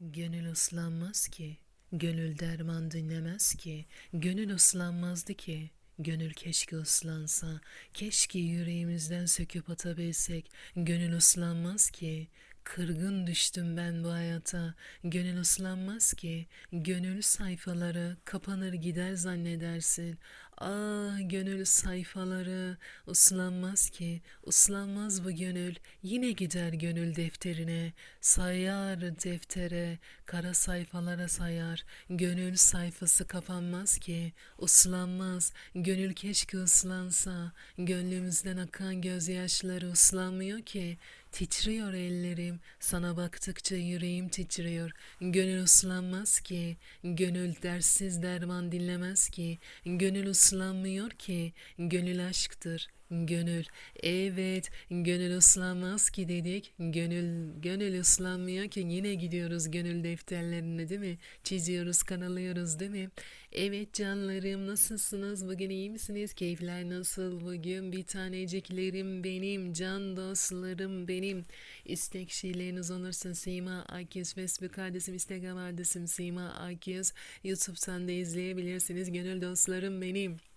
Gönül ıslanmaz ki, gönül derman dinlemez ki, gönül ıslanmazdı ki, gönül keşke ıslansa, keşke yüreğimizden söküp atabilsek, gönül ıslanmaz ki, kırgın düştüm ben bu hayata, gönül ıslanmaz ki, gönül sayfaları kapanır gider zannedersin, Ah gönül sayfaları ıslanmaz ki, ıslanmaz bu gönül, yine gider gönül defterine, sayar deftere, kara sayfalara sayar, gönül sayfası kapanmaz ki, ıslanmaz, gönül keşke ıslansa, gönlümüzden akan gözyaşları ıslanmıyor ki, Titriyor ellerim, sana baktıkça yüreğim titriyor. Gönül ıslanmaz ki, gönül dersiz derman dinlemez ki, gönül ıslanmıyor ki, gönül aşktır, Gönül, evet, gönül ıslanmaz ki dedik. Gönül, gönül ıslanmıyor ki yine gidiyoruz gönül defterlerine değil mi? Çiziyoruz, kanalıyoruz değil mi? Evet canlarım nasılsınız? Bugün iyi misiniz? Keyifler nasıl? Bugün bir taneciklerim benim, can dostlarım benim. İstek şeyleriniz olursa Sima Akyüz Facebook adresim, Instagram adresim Sima Akyüz. YouTube'dan da izleyebilirsiniz. Gönül dostlarım benim.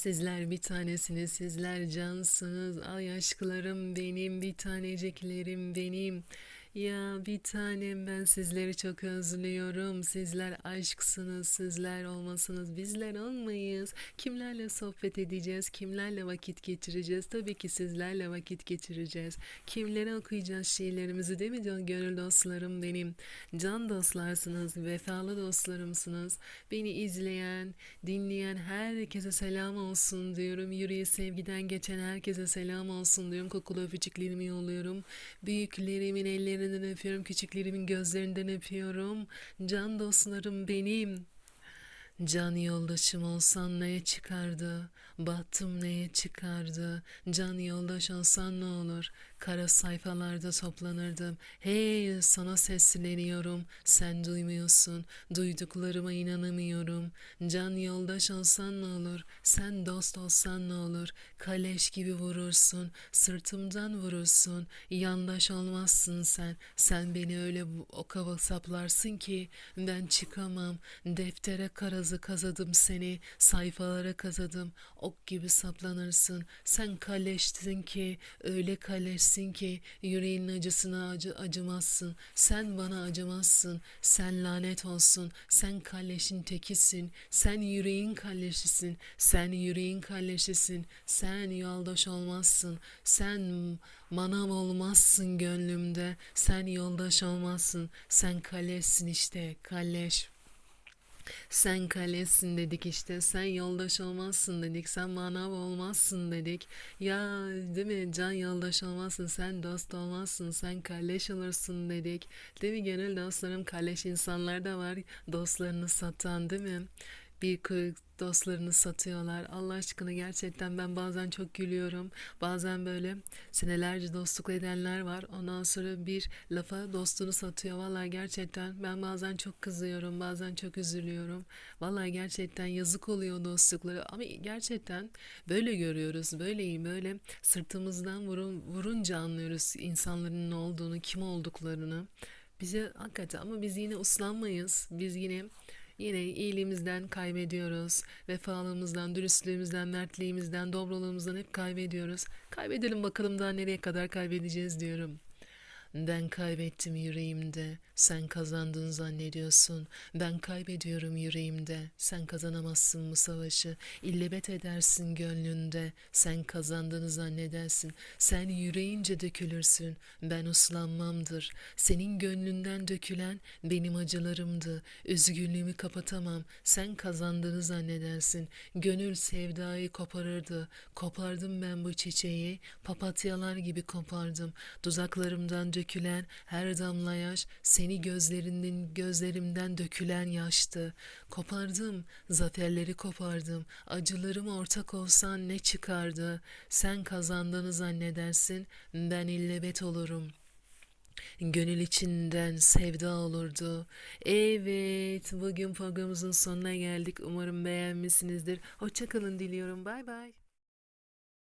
Sizler bir tanesiniz, sizler cansınız. Ay aşklarım benim, bir taneciklerim benim. Ya bir tanem ben sizleri çok özlüyorum. Sizler aşksınız, sizler olmasınız, bizler olmayız. Kimlerle sohbet edeceğiz, kimlerle vakit geçireceğiz? Tabii ki sizlerle vakit geçireceğiz. Kimlere okuyacağız şiirlerimizi değil mi can gönül dostlarım benim? Can dostlarsınız, vefalı dostlarımsınız. Beni izleyen, dinleyen herkese selam olsun diyorum. Yüreği sevgiden geçen herkese selam olsun diyorum. Kokulu öpücüklerimi yolluyorum. Büyüklerimin elleri ellerinden öpüyorum, küçüklerimin gözlerinden öpüyorum. Can dostlarım benim. Can yoldaşım olsan neye çıkardı? Battım neye çıkardı? Can yoldaş olsan ne olur? Kara sayfalarda toplanırdım. Hey sana sesleniyorum. Sen duymuyorsun. Duyduklarıma inanamıyorum. Can yoldaş olsan ne olur? Sen dost olsan ne olur? Kaleş gibi vurursun. Sırtımdan vurursun. Yandaş olmazsın sen. Sen beni öyle oka saplarsın ki ben çıkamam. Deftere karazı kazadım seni. Sayfalara kazadım. Ok gibi saplanırsın. Sen kaleştin ki öyle kaleş Bilirsin ki yüreğinin acısına acı acımazsın. Sen bana acımazsın. Sen lanet olsun. Sen kalleşin tekisin. Sen yüreğin kalleşisin. Sen yüreğin kalleşisin. Sen yoldaş olmazsın. Sen manav olmazsın gönlümde. Sen yoldaş olmazsın. Sen kalleşsin işte. Kalleş. Sen kalesin dedik işte. Sen yoldaş olmazsın dedik. Sen manav olmazsın dedik. Ya değil mi? Can yoldaş olmazsın. Sen dost olmazsın. Sen kalleş olursun dedik. Değil mi? Genel dostlarım kalleş insanlar da var. Dostlarını satan değil mi? Bir kırık dostlarını satıyorlar. Allah aşkına gerçekten ben bazen çok gülüyorum. Bazen böyle senelerce dostluk edenler var. Ondan sonra bir lafa dostunu satıyor. Vallahi gerçekten ben bazen çok kızıyorum. Bazen çok üzülüyorum. Vallahi gerçekten yazık oluyor dostlukları. Ama gerçekten böyle görüyoruz. Böyleyim böyle sırtımızdan vurun, vurunca anlıyoruz insanların ne olduğunu, kim olduklarını. Bize hakikaten ama biz yine uslanmayız. Biz yine Yine iyiliğimizden kaybediyoruz. Vefalığımızdan, dürüstlüğümüzden, mertliğimizden, dobralığımızdan hep kaybediyoruz. Kaybedelim bakalım daha nereye kadar kaybedeceğiz diyorum. Ben kaybettim yüreğimde, sen kazandın zannediyorsun. Ben kaybediyorum yüreğimde, sen kazanamazsın bu savaşı. İllebet edersin gönlünde, sen kazandığını zannedersin. Sen yüreğince dökülürsün, ben uslanmamdır. Senin gönlünden dökülen benim acılarımdı. Üzgünlüğümü kapatamam, sen kazandığını zannedersin. Gönül sevdayı koparırdı. Kopardım ben bu çiçeği, papatyalar gibi kopardım. Duzaklarımdan dökülen her damla yaş seni gözlerinden gözlerimden dökülen yaştı. Kopardım, zaferleri kopardım. Acılarım ortak olsan ne çıkardı? Sen kazandığını zannedersin, ben illebet olurum.'' Gönül içinden sevda olurdu. Evet, bugün programımızın sonuna geldik. Umarım beğenmişsinizdir. Hoşçakalın diliyorum. Bay bay.